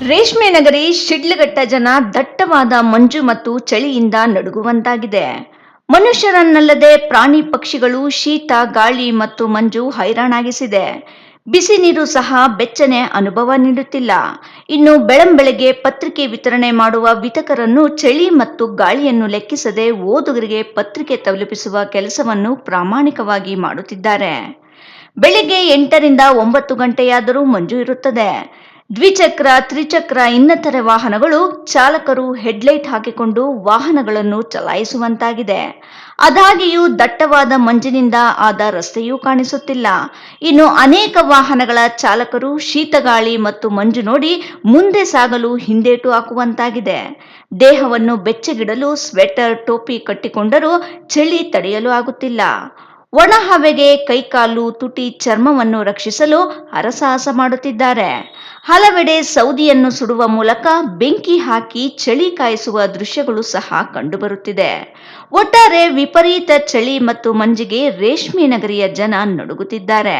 ರೇಷ್ಮೆ ನಗರಿ ಶಿಡ್ಲಘಟ್ಟ ಜನ ದಟ್ಟವಾದ ಮಂಜು ಮತ್ತು ಚಳಿಯಿಂದ ನಡುಗುವಂತಾಗಿದೆ. ಮನುಷ್ಯರನ್ನಲ್ಲದೆ ಪ್ರಾಣಿ ಪಕ್ಷಿಗಳು, ಶೀತ, ಗಾಳಿ ಮತ್ತು ಮಂಜು ಹೈರಾಣಾಗಿಸಿದೆ. ಬಿಸಿ ನೀರು ಸಹ ಬೆಚ್ಚನೆ ಅನುಭವ ನೀಡುತ್ತಿಲ್ಲ. ಇನ್ನು ಬೆಳಂಬೆಳಗ್ಗೆ ಪತ್ರಿಕೆ ವಿತರಣೆ ಮಾಡುವ ವಿತಕರನ್ನು ಚಳಿ ಮತ್ತು ಗಾಳಿಯನ್ನು ಲೆಕ್ಕಿಸದೆ ಓದುಗರಿಗೆ ಪತ್ರಿಕೆ ತಲುಪಿಸುವ ಕೆಲಸವನ್ನು ಪ್ರಾಮಾಣಿಕವಾಗಿ ಮಾಡುತ್ತಿದ್ದಾರೆ. ಬೆಳಿಗ್ಗೆ ಎಂಟರಿಂದ ಒಂಬತ್ತು ಗಂಟೆಯಾದರೂ ಮಂಜು ಇರುತ್ತದೆ. ದ್ವಿಚಕ್ರ, ತ್ರಿಚಕ್ರ, ಇನ್ನತರ ವಾಹನಗಳು ಚಾಲಕರು ಹೆಡ್ಲೈಟ್ ಹಾಕಿಕೊಂಡು ವಾಹನಗಳನ್ನು ಚಲಾಯಿಸುವಂತಾಗಿದೆ. ಅದಾಗಿಯೂ ದಟ್ಟವಾದ ಮಂಜಿನಿಂದ ಆದ ರಸ್ತೆಯೂ ಕಾಣಿಸುತ್ತಿಲ್ಲ. ಇನ್ನು ಅನೇಕ ವಾಹನಗಳ ಚಾಲಕರು ಶೀತಗಾಳಿ ಮತ್ತು ಮಂಜು ನೋಡಿ ಮುಂದೆ ಸಾಗಲು ಹಿಂದೇಟು ಹಾಕುವಂತಾಗಿದೆ. ದೇಹವನ್ನು ಬೆಚ್ಚಗಿಡಲು ಸ್ವೆಟರ್, ಟೋಪಿ ಕಟ್ಟಿಕೊಂಡರೂ ಚಳಿ ತಡೆಯಲು ಆಗುತ್ತಿಲ್ಲ. ಒಣ ಹವೆಗೆ ಕೈಕಾಲು ತುಟಿ ಚರ್ಮವನ್ನು ರಕ್ಷಿಸಲು ಹರಸಾಹಸ ಮಾಡುತ್ತಿದ್ದಾರೆ. ಹಲವೆಡೆ ಸೌದಿಯನ್ನು ಸುಡುವ ಮೂಲಕ ಬೆಂಕಿ ಹಾಕಿ ಚಳಿ ಕಾಯಿಸುವ ದೃಶ್ಯಗಳು ಸಹ ಕಂಡುಬರುತ್ತಿದೆ. ಒಟ್ಟಾರೆ ವಿಪರೀತ ಚಳಿ ಮತ್ತು ಮಂಜಿಗೆ ರೇಷ್ಮೆ ನಗರಿಯ ಜನ ನಡುಗುತ್ತಿದ್ದಾರೆ.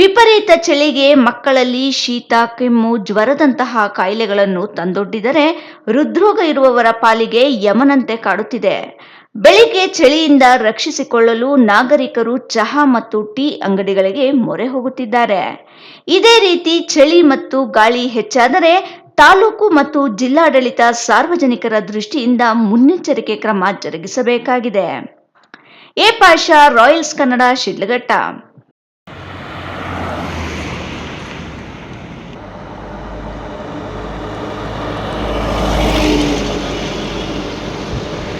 ವಿಪರೀತ ಚಳಿಗೆ ಮಕ್ಕಳಲ್ಲಿ ಶೀತ, ಕೆಮ್ಮು, ಜ್ವರದಂತಹ ಕಾಯಿಲೆಗಳನ್ನು ತಂದೊಡ್ಡಿದರೆ ಹೃದ್ರೋಗ ಇರುವವರ ಪಾಲಿಗೆ ಯಮನಂತೆ ಕಾಡುತ್ತಿದೆ. ಬೆಳಿಗ್ಗೆ ಚಳಿಯಿಂದ ರಕ್ಷಿಸಿಕೊಳ್ಳಲು ನಾಗರಿಕರು ಚಹಾ ಮತ್ತು ಟೀ ಅಂಗಡಿಗಳಿಗೆ ಮೊರೆ ಹೋಗುತ್ತಿದ್ದಾರೆ. ಇದೇ ರೀತಿ ಚಳಿ ಮತ್ತು ಗಾಳಿ ಹೆಚ್ಚಾದರೆ ತಾಲೂಕು ಮತ್ತು ಜಿಲ್ಲಾಡಳಿತ ಸಾರ್ವಜನಿಕರ ದೃಷ್ಟಿಯಿಂದ ಮುನ್ನೆಚ್ಚರಿಕೆ ಕ್ರಮ ಜರುಗಿಸಬೇಕಾಗಿದೆ. A Pasha, Royals Kannada, Shidlaghatta.